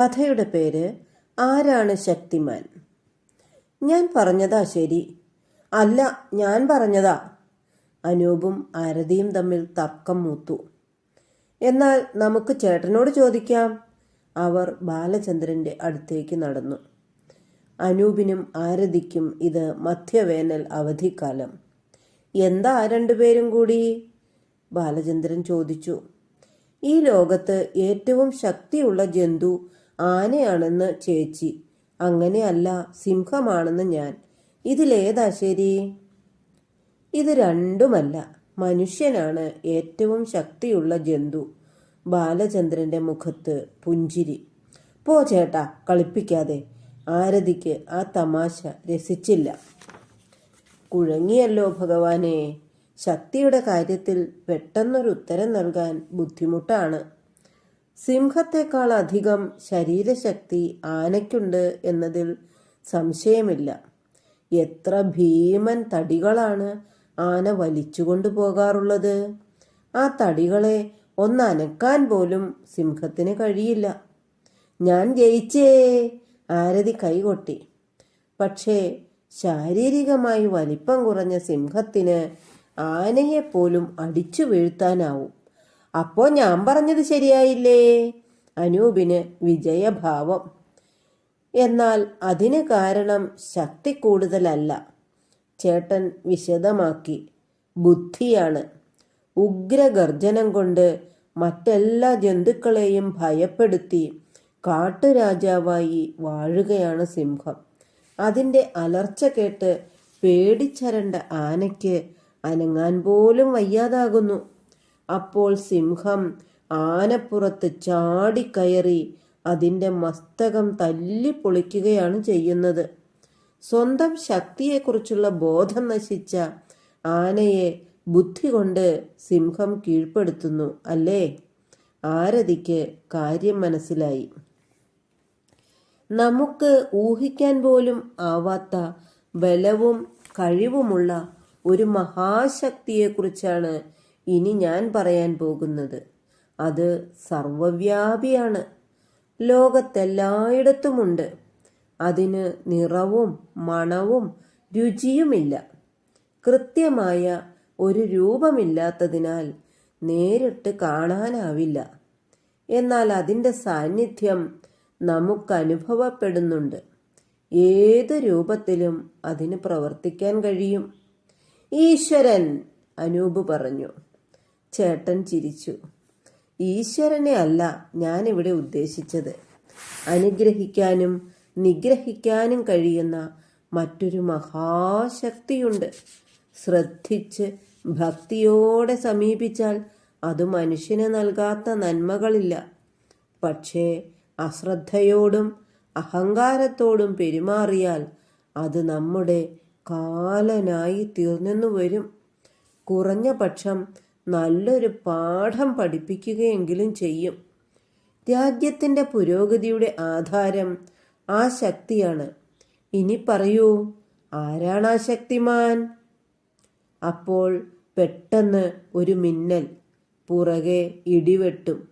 കഥയുടെ പേര് ആരാണ് ശക്തിമാൻ? ഞാൻ പറഞ്ഞതാ ശരി. അല്ല ഞാൻ പറഞ്ഞതാ. അനൂപും ആരതിയും തമ്മിൽ തർക്കം മൂത്തു. എന്നാൽ നമുക്ക് ചേട്ടനോട് ചോദിക്കാം. അവർ ബാലചന്ദ്രന്റെ അടുത്തേക്ക് നടന്നു. അനൂപിനും ആരതിക്കും ഇത് മധ്യവേനൽ അവധിക്കാലം. എന്താ രണ്ടുപേരും കൂടി? ബാലചന്ദ്രൻ ചോദിച്ചു. ഈ ലോകത്ത് ഏറ്റവും ശക്തിയുള്ള ജന്തു ആനയാണെന്ന് ചേച്ചി. അങ്ങനെയല്ല സിംഹമാണെന്ന് ഞാൻ. ഇതിലേതാ ശരി? ഇത് രണ്ടുമല്ല. മനുഷ്യനാണ് ഏറ്റവും ശക്തിയുള്ള ജന്തു. ബാലചന്ദ്രന്റെ മുഖത്ത് പുഞ്ചിരി. പോ ചേട്ടാ കളിപ്പിക്കാതെ. ആരതിക്ക് ആ തമാശ രസിച്ചില്ല. കുഴങ്ങിയല്ലോ ഭഗവാനെ. ശക്തിയുടെ കാര്യത്തിൽ പെട്ടെന്നൊരു ഉത്തരം നൽകാൻ ബുദ്ധിമുട്ടാണ്. സിംഹത്തെക്കാൾ അധികം ശരീരശക്തി ആനയ്ക്കുണ്ട് എന്നതിൽ സംശയമില്ല. എത്ര ഭീമൻ തടികളാണ് ആന വലിച്ചുകൊണ്ടു പോകാറുള്ളത്? ആ തടികളെ ഒന്നനക്കാൻ പോലും സിംഹത്തിന് കഴിയില്ല. ഞാൻ ജയിച്ചേ ആരതി കൈകൊട്ടി. പക്ഷേ ശാരീരികമായി വലിപ്പം കുറഞ്ഞ സിംഹത്തിന് ആനയെപ്പോലും അടിച്ചു വീഴ്ത്താനാവും. അപ്പോ ഞാൻ പറഞ്ഞത് ശരിയായില്ലേ? അനൂപിന് വിജയഭാവം. എന്നാൽ അതിന് കാരണം ശക്തി കൂടുതലല്ല. ചേട്ടൻ വിശദമാക്കി. ബുദ്ധിയാണ്. ഉഗ്രഗർജനം കൊണ്ട് മറ്റെല്ലാ ജന്തുക്കളെയും ഭയപ്പെടുത്തി കാട്ടുരാജാവായി വാഴുകയാണ് സിംഹം. അതിന്റെ അലർച്ച കേട്ട് പേടിച്ചരണ്ട ആനയ്ക്ക് അനങ്ങാൻ പോലും വയ്യാതാകുന്നു. അപ്പോൾ സിംഹം ആനപ്പുറത്ത് ചാടിക്കയറി അതിന്റെ മസ്തകം തല്ലി പൊളിക്കുകയാണ് ചെയ്യുന്നത്. സ്വന്തം ശക്തിയെക്കുറിച്ചുള്ള ബോധം നശിച്ച ആനയെ ബുദ്ധി കൊണ്ട് സിംഹം കീഴ്പ്പെടുത്തുന്നു അല്ലേ? ആരതിക്ക് കാര്യം മനസ്സിലായി. നമുക്ക് ഊഹിക്കാൻ പോലും ആവാത്ത ബലവും കഴിവുമുള്ള ഒരു മഹാശക്തിയെക്കുറിച്ചാണ് ഇനി ഞാൻ പറയാൻ പോകുന്നത് അത് സർവവ്യാപിയാണ്. ലോകത്തെല്ലായിടത്തുമുണ്ട്. അതിന് നിറവും മണവും രുചിയുമില്ല. കൃത്യമായ ഒരു രൂപമില്ലാത്തതിനാൽ നേരിട്ട് കാണാനാവില്ല. എന്നാൽ അതിന്റെ സാന്നിധ്യം നമുക്കനുഭവപ്പെടുന്നുണ്ട്. ഏത് രൂപത്തിലും അതിന് പ്രവർത്തിക്കാൻ കഴിയും. ഈശ്വരൻ അനൂപ് പറഞ്ഞു. ചേട്ടൻ ചിരിച്ചു. ഈശ്വരനെ അല്ല ഞാനിവിടെ ഉദ്ദേശിച്ചത്. അനുഗ്രഹിക്കാനും നിഗ്രഹിക്കാനും കഴിയുന്ന മറ്റൊരു മഹാശക്തിയുണ്ട്. ശ്രദ്ധിച്ച് ഭക്തിയോടെ സമീപിച്ചാൽ അത് മനുഷ്യന് നൽകാത്ത നന്മകളില്ല. പക്ഷേ അശ്രദ്ധയോടും അഹങ്കാരത്തോടും പെരുമാറിയാൽ അത് നമ്മുടെ കാലനായി തീർന്നെന്നു വരും. കുറഞ്ഞ പക്ഷം നല്ലൊരു പാഠം പഠിപ്പിക്കുകയെങ്കിലും ചെയ്യും. രാജ്യത്തിന്റെ പുരോഗതിയുടെ ആധാരം ആ ശക്തിയാണ്. ഇനി പറയൂ ആരാണ് ആ ശക്തിമാൻ? അപ്പോൾ പെട്ടെന്ന് ഒരു മിന്നൽ പുറകെ ഇടിവെട്ടും.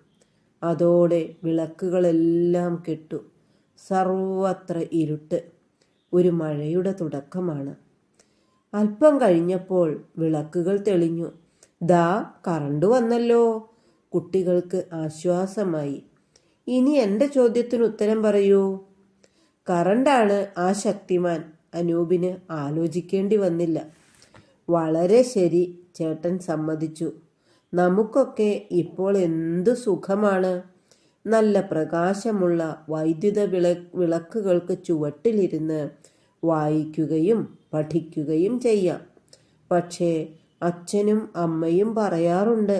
അതോടെ വിളക്കുകളെല്ലാം കെട്ടു. സർവത്ര ഇരുട്ട്. ഒരു മഴയുടെ തുടക്കമാണ്. അല്പം കഴിഞ്ഞപ്പോൾ വിളക്കുകൾ തെളിഞ്ഞു. ദാ കറണ്ട് വന്നല്ലോ. കുട്ടികൾക്ക് ആശ്വാസമായി. ഇനി എന്റെ ചോദ്യത്തിന് ഉത്തരം പറയൂ. കറണ്ടാണ് ആ ശക്തിമാൻ അനൂപിന് ആലോചിക്കേണ്ടി വന്നില്ല. വളരെ ശരി ചേട്ടൻ സമ്മതിച്ചു. നമുക്കൊക്കെ ഇപ്പോൾ എന്തു സുഖമാണ്. നല്ല പ്രകാശമുള്ള വൈദ്യുത വിള വിളക്കുകൾക്ക് ചുവട്ടിലിരുന്ന് വായിക്കുകയും പഠിക്കുകയും ചെയ്യാം. പക്ഷേ അച്ഛനും അമ്മയും പറയാറുണ്ട്.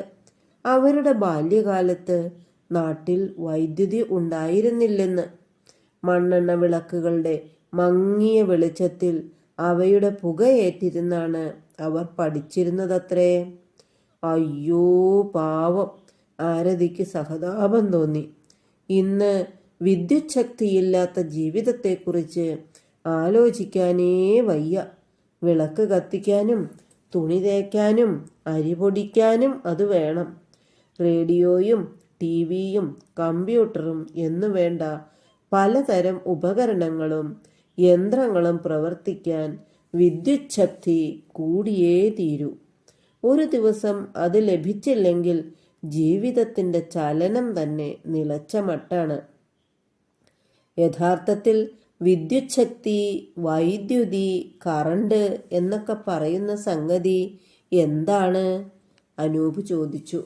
അവരുടെ ബാല്യകാലത്ത് നാട്ടിൽ വൈദ്യുതി ഉണ്ടായിരുന്നില്ലെന്ന്. മണ്ണെണ്ണ വിളക്കുകളുടെ മങ്ങിയ വെളിച്ചത്തിൽ അവയുടെ പുകയേറ്റിരുന്നാണ് അവർ പഠിച്ചിരുന്നതത്രേ. അയ്യോ പാവം. ആരതിക്ക് സഹതാപം തോന്നി. ഇന്ന് വിദ്യുത് ശക്തിയില്ലാത്ത ജീവിതത്തെക്കുറിച്ച് ആലോചിക്കാനേ വയ്യ. വിളക്ക് കത്തിക്കാനും തുണി തേക്കാനും അരി പൊടിക്കാനും അത് വേണം. റേഡിയോയും ടി വിയും കമ്പ്യൂട്ടറും എന്നു വേണ്ട പലതരം ഉപകരണങ്ങളും യന്ത്രങ്ങളും പ്രവർത്തിക്കാൻ വിദ്യുച്ഛക്തി കൂടിയേ തീരൂ. ഒരു ദിവസം അത് ലഭിച്ചില്ലെങ്കിൽ ജീവിതത്തിന്റെ ചലനം തന്നെ നിലച്ച മട്ടാണ്. യഥാർത്ഥത്തിൽ വിദ്യുത് ശക്തി വൈദ്യുതി കറണ്ട് എന്നൊക്കെ പറയുന്ന സംഗതി എന്താണ്? അനൂപ് ചോദിച്ചു.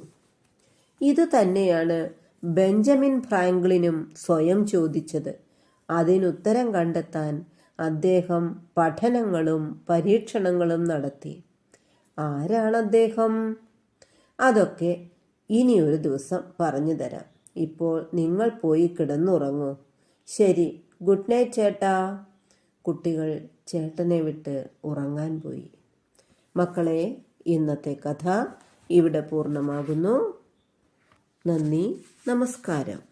ഇത് തന്നെയാണ് ബെഞ്ചമിൻ ഫ്രാങ്ക്ലിനും സ്വയം ചോദിച്ചത്. അതിനുത്തരം കണ്ടെത്താൻ അദ്ദേഹം പഠനങ്ങളും പരീക്ഷണങ്ങളും നടത്തി. ആരാണ് അദ്ദേഹം? അതൊക്കെ ഇനിയൊരു ദിവസം പറഞ്ഞു തരാം. ഇപ്പോൾ നിങ്ങൾ പോയി കിടന്നുറങ്ങൂ. ശരി. ഗുഡ് നൈറ്റ് ചേട്ടാ. കുട്ടികൾ ചേട്ടനെ വിട്ട് ഉറങ്ങാൻ പോയി. മക്കളെ ഇന്നത്തെ കഥ ഇവിടെ പൂർണമാകുന്നു. നന്ദി നമസ്കാരം.